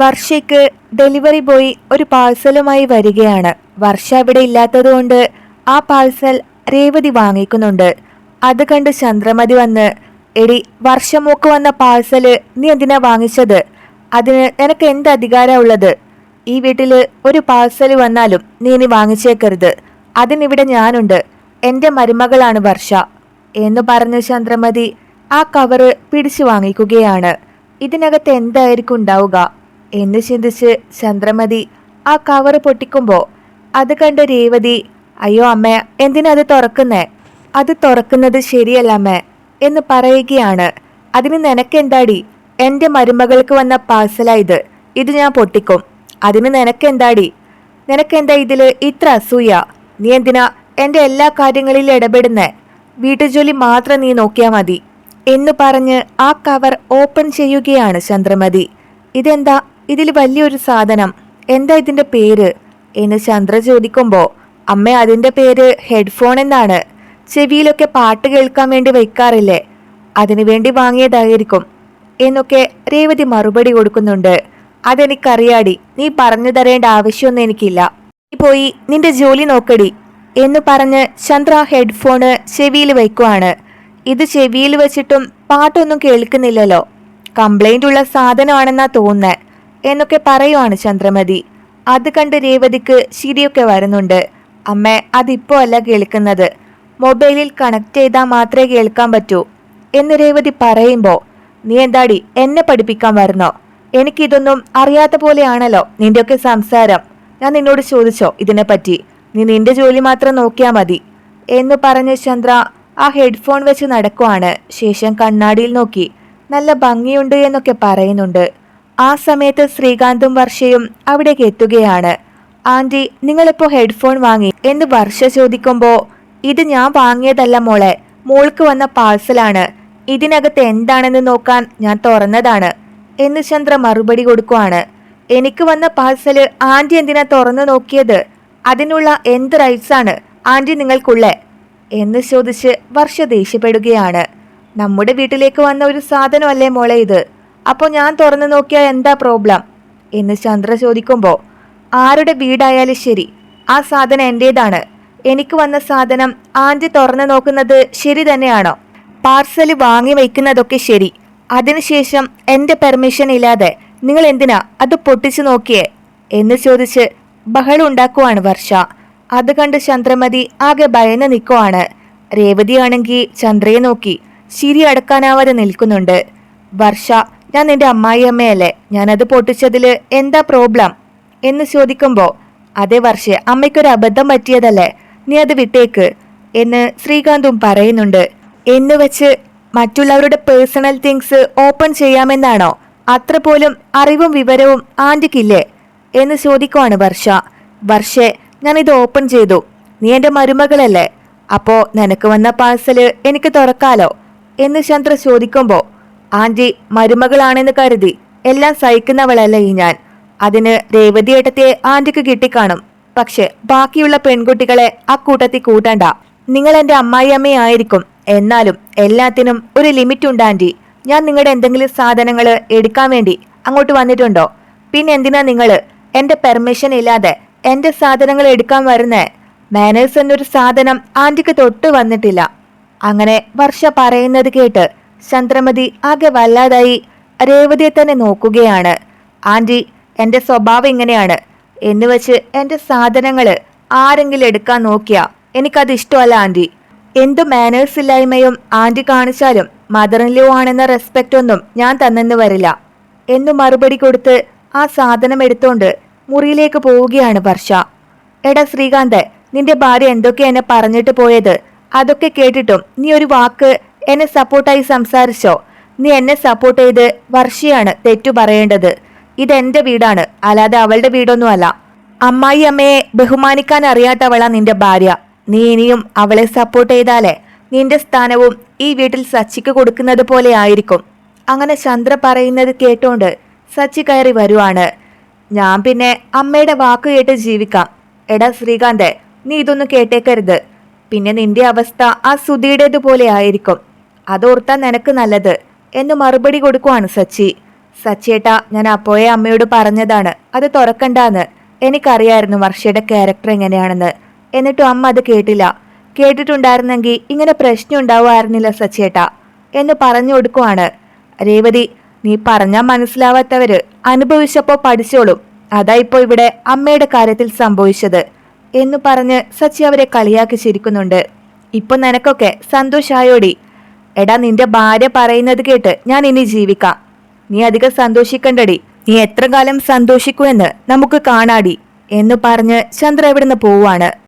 വർഷയ്ക്ക് delivery boy ഒരു പാഴ്സലുമായി വരികയാണ്. വർഷ അവിടെ ഇല്ലാത്തതുകൊണ്ട് ആ പാഴ്സൽ രേവതി വാങ്ങിക്കുന്നുണ്ട്. അത് കണ്ട് ചന്ദ്രമതി വന്ന് എടി വർഷമൂക്ക് വന്ന പാഴ്സൽ നീ എന്തിനാ വാങ്ങിച്ചത്? അതിന് നിനക്ക് എന്ത് അധികാരമുള്ളത് ഈ വീട്ടിൽ ഒരു പാഴ്സൽ വന്നാലും നീ ഇനി വാങ്ങിച്ചേക്കരുത്. അതിനിവിടെ ഞാനുണ്ട്. എന്റെ മരുമകളാണ് വർഷ. എന്ന് പറഞ്ഞ് ചന്ദ്രമതി ആ കവറ് പിടിച്ചു വാങ്ങിക്കുകയാണ്. ഇതിനകത്ത് എന്തായിരിക്കും ഉണ്ടാവുക? എന്ന് ചിന്തിച്ച് ചന്ദ്രമതി ആ കവർ പൊട്ടിക്കുമ്പോൾ അത് കണ്ട രേവതി അയ്യോ അമ്മ എന്തിനത് തുറക്കുന്നേ? അത് തുറക്കുന്നത് ശരിയല്ല അമ്മ എന്ന് പറയുകയാണ്. അതിന് നിനക്കെന്താടി? എന്റെ മരുമകൾക്ക് വന്ന പാഴ്സലാ ഇത്. ഇത് ഞാൻ പൊട്ടിക്കും. അതിന് നിനക്കെന്താടി? നിനക്കെന്താ ഇതിൽ ഇത്ര അസൂയ? നീ എന്തിനാ എന്റെ എല്ലാ കാര്യങ്ങളിലും ഇടപെടുന്നേ? വീട്ടുജോലി മാത്രം നീ നോക്കിയാ മതി എന്ന് പറഞ്ഞ് ആ കവർ ഓപ്പൺ ചെയ്യുകയാണ് ചന്ദ്രമതി. ഇതെന്താ? ഇതിൽ വലിയൊരു സാധനം. എന്താ ഇതിന്റെ പേര്? എന്ന് ചന്ദ്ര ചോദിക്കുമ്പോൾ അമ്മ അതിന്റെ പേര് ഹെഡ്ഫോൺ എന്നാണ്. ചെവിയിലൊക്കെ പാട്ട് കേൾക്കാൻ വേണ്ടി വയ്ക്കാറില്ലേ? അതിനു വേണ്ടി വാങ്ങിയതായിരിക്കും. എന്നൊക്കെ രേവതി മറുപടി കൊടുക്കുന്നുണ്ട്. അതെനിക്കറിയാടി. നീ പറഞ്ഞു തരേണ്ട ആവശ്യമൊന്നും എനിക്കില്ല. നീ പോയി നിന്റെ ജോലി നോക്കടി എന്ന് പറഞ്ഞ് ചന്ദ്ര ഹെഡ്ഫോണ് ചെവിയിൽ വയ്ക്കുവാണ്. ഇത് ചെവിയിൽ വെച്ചിട്ടും പാട്ടൊന്നും കേൾക്കുന്നില്ലല്ലോ. കംപ്ലൈന്റ് ഉള്ള സാധനമാണെന്നാ തോന്നുന്നേ. എന്നൊക്കെ പറയുവാണ് ചന്ദ്രമതി. അത് കണ്ട് രേവതിക്ക് ശിരിയൊക്കെ വരുന്നുണ്ട്. അമ്മ അതിപ്പോ അല്ല കേൾക്കുന്നത്. മൊബൈലിൽ കണക്ട് ചെയ്താൽ മാത്രമേ കേൾക്കാൻ പറ്റൂ. എന്ന് രേവതി പറയുമ്പോൾ നീ എന്താടി എന്നെ പഠിപ്പിക്കാൻ വരുന്നോ? എനിക്കിതൊന്നും അറിയാത്ത പോലെയാണല്ലോ നിന്റെയൊക്കെ സംസാരം. ഞാൻ നിന്നോട് ചോദിച്ചോ ഇതിനെപ്പറ്റി? നീ നിന്റെ ജോലി മാത്രം നോക്കിയാൽ മതി. എന്ന് പറഞ്ഞ് ചന്ദ്ര ആ ഹെഡ്ഫോൺ വെച്ച് നടക്കുവാണ്. ശേഷം കണ്ണാടിയിൽ നോക്കി. നല്ല ഭംഗിയുണ്ട് എന്നൊക്കെ പറയുന്നുണ്ട്. ആ സമയത്ത് ശ്രീകാന്തും വർഷയും അവിടേക്ക് എത്തുകയാണ്. ആന്റി നിങ്ങളിപ്പോ ഹെഡ്ഫോൺ വാങ്ങി എന്ന് വർഷ ചോദിക്കുമ്പോ ഇത് ഞാൻ വാങ്ങിയതല്ല മോളെ മോൾക്ക് വന്ന പാഴ്സലാണ്. ഇതിനകത്ത് എന്താണെന്ന് നോക്കാൻ ഞാൻ തുറന്നതാണ് എന്ന് ചന്ദ്ര മറുപടി കൊടുക്കുവാണ്. എനിക്ക് വന്ന പാഴ്സൽ ആന്റി എന്തിനാ തുറന്നു നോക്കിയത്? അതിനുള്ള എന്ത് റൈറ്റ്സ് ആണ് ആന്റി നിങ്ങൾക്കുള്ളേ എന്ന് ചോദിച്ച് വർഷ ദേഷ്യപ്പെടുകയാണ്. നമ്മുടെ വീട്ടിലേക്ക് വന്ന ഒരു സാധനമല്ലേ മോളെ ഇത്? അപ്പോൾ ഞാൻ തുറന്നു നോക്കിയാൽ എന്താ പ്രോബ്ലം എന്ന് ചന്ദ്ര ചോദിക്കുമ്പോൾ ആരുടെ വീടായാലും ശരി ആ സാധനം എന്റേതാണ് എനിക്ക് വന്ന സാധനം ആന്റി തുറന്നു നോക്കുന്നത് ശരി തന്നെയാണോ? പാർസൽ വാങ്ങി വയ്ക്കുന്നതൊക്കെ ശരി അതിനുശേഷം എന്റെ പെർമിഷൻ ഇല്ലാതെ നിങ്ങൾ എന്തിനാ അത് പൊട്ടിച്ചു നോക്കിയേ? എന്ന് ചോദിച്ച് ബഹളം ഉണ്ടാക്കുവാണ് വർഷ. അത് കണ്ട് ചന്ദ്രമതി ആകെ ഭയന്ന് നിൽക്കുവാണ് രേവതിയാണെങ്കിൽ ചന്ദ്രയെ നോക്കി ചിരി അടക്കാനാവാതെ നിൽക്കുന്നുണ്ട്. വർഷ ഞാൻ നിന്റെ അമ്മായിയമ്മയല്ലേ ഞാനത് പൊട്ടിച്ചതിൽ എന്താ പ്രോബ്ലം എന്ന് ചോദിക്കുമ്പോൾ അതേ വർഷേ അമ്മയ്ക്കൊരു അബദ്ധം പറ്റിയതല്ലേ? നീ അത് വിട്ടേക്ക്. എന്ന് ശ്രീകാന്തും പറയുന്നുണ്ട്. എന്ന് വെച്ച് മറ്റുള്ളവരുടെ പേഴ്സണൽ തിങ്സ് ഓപ്പൺ ചെയ്യാമെന്നാണോ? അത്ര പോലും അറിവും വിവരവും ആന്റിക്കില്ലേ എന്ന് ചോദിക്കുവാണ് വർഷ. വർഷേ ഞാനിത് ഓപ്പൺ ചെയ്തു. നീ എന്റെ മരുമകളല്ലേ? അപ്പോൾ നിനക്ക് വന്ന പാഴ്സൽ എനിക്ക് തുറക്കാലോ? എന്ന് ചന്ദ്ര ചോദിക്കുമ്പോ ആന്റി മരുമകളാണെന്ന് കരുതി എല്ലാം സഹിക്കുന്നവളല്ല ഈ ഞാൻ. അതിന് രേവതി ഏട്ടത്തെ ആന്റിക്ക് കിട്ടിക്കാണും. പക്ഷെ ബാക്കിയുള്ള പെൺകുട്ടികളെ ആ കൂട്ടത്തിൽ കൂട്ടണ്ട. നിങ്ങൾ എന്റെ അമ്മായിയമ്മയായിരിക്കും എന്നാലും എല്ലാത്തിനും ഒരു ലിമിറ്റ് ഉണ്ട് ആന്റി ഞാൻ നിങ്ങളുടെ എന്തെങ്കിലും സാധനങ്ങൾ എടുക്കാൻ വേണ്ടി അങ്ങോട്ട് വന്നിട്ടുണ്ടോ? പിന്നെ എന്തിനാ നിങ്ങൾ എന്റെ പെർമിഷൻ ഇല്ലാതെ എന്റെ സാധനങ്ങൾ എടുക്കാൻ വരുന്നേ? മാനേഴ്സ് എന്നൊരു സാധനം ആന്റിക്ക് തൊട്ട് വന്നിട്ടില്ല. അങ്ങനെ വർഷ പറയുന്നത് കേട്ട് ചന്ദ്രമതി ആകെ വല്ലാതായി. രേവതിയെ തന്നെ നോക്കുകയാണ്. ആന്റി എന്റെ സ്വഭാവം ഇങ്ങനെയാണ്. എന്ന് വെച്ച് എന്റെ സാധനങ്ങൾ ആരെങ്കിലും എടുക്കാൻ നോക്കിയാ? എനിക്കത് ഇഷ്ടമല്ല ആന്റി. എന്തു മാനേഴ്സ് ഇല്ലായ്മയും ആന്റി കാണിച്ചാലും ഇൻ ആണെന്ന റെസ്പെക്റ്റ് ഒന്നും ഞാൻ തന്നെന്ന് വരില്ല. എന്നു മറുപടി കൊടുത്ത് ആ സാധനം എടുത്തോണ്ട് മുറിയിലേക്ക് പോവുകയാണ് വർഷ. എടാ ശ്രീകാന്ത് നിന്റെ ഭാര്യ എന്തൊക്കെ പറഞ്ഞിട്ട് പോയത്? അതൊക്കെ കേട്ടിട്ടും നീ ഒരു വാക്ക് എന്നെ സപ്പോർട്ടായി സംസാരിച്ചോ? നീ എന്നെ സപ്പോർട്ട് ചെയ്ത് വർഷയാണ് തെറ്റു പറയേണ്ടത്. ഇതെന്റെ വീടാണ്. അല്ലാതെ അവളുടെ വീടൊന്നുമല്ല. അമ്മായി അമ്മയെ ബഹുമാനിക്കാൻ അറിയാത്തവളാ നിന്റെ ഭാര്യ. നീ ഇനിയും അവളെ സപ്പോർട്ട് ചെയ്താലേ നിന്റെ സ്ഥാനവും ഈ വീട്ടിൽ സച്ചിക്ക് കൊടുക്കുന്നത് പോലെ ആയിരിക്കും. അങ്ങനെ ചന്ദ്ര പറയുന്നത് കേട്ടോണ്ട് സച്ചി കയറി വരുവാണ്. ഞാൻ പിന്നെ അമ്മയുടെ വാക്ക് കേട്ട് ജീവിക്കാം. എടാ ശ്രീകാന്തെ നീ ഇതൊന്നും കേട്ടേക്കരുത്. പിന്നെ നിന്റെ അവസ്ഥ ആ സുധിയുടേതുപോലെ ആയിരിക്കും. അതോർത്താ നിനക്ക് നല്ലത്. എന്ന് മറുപടി കൊടുക്കുവാണ് സച്ചി. സച്ചേട്ടാ ഞാൻ അപ്പോയെ അമ്മയോട് പറഞ്ഞതാണ് അത് തുറക്കണ്ടാന്ന്. എനിക്കറിയായിരുന്നു വർഷയുടെ ക്യാരക്ടർ എങ്ങനെയാണെന്ന്. എന്നിട്ടും അമ്മ അത് കേട്ടില്ല. കേട്ടിട്ടുണ്ടായിരുന്നെങ്കിൽ ഇങ്ങനെ പ്രശ്നം ഉണ്ടാവുമായിരുന്നില്ല സച്ചേട്ടാ. എന്ന് പറഞ്ഞു കൊടുക്കുവാണ്. രേവതി നീ പറഞ്ഞാൽ മനസ്സിലാവാത്തവര് അനുഭവിച്ചപ്പോൾ പഠിച്ചോളും. അതാ ഇപ്പോ ഇവിടെ അമ്മയുടെ കാര്യത്തിൽ സംഭവിച്ചത്. എന്ന് പറഞ്ഞ് സച്ചി അവരെ കളിയാക്കി ചിരിക്കുന്നുണ്ട്. ഇപ്പൊ നിനക്കൊക്കെ സന്തോഷായോടി. എടാ നിന്റെ ഭാര്യ പറയുന്നത് കേട്ട് ഞാൻ ഇനി ജീവിക്കാം. നീ അധികം സന്തോഷിക്കണ്ടടി. നീ എത്ര കാലം സന്തോഷിക്കുമെന്ന് നമുക്ക് കാണാടി. എന്ന് പറഞ്ഞ് ചന്ദ്ര എവിടുന്ന് പോവാണ്.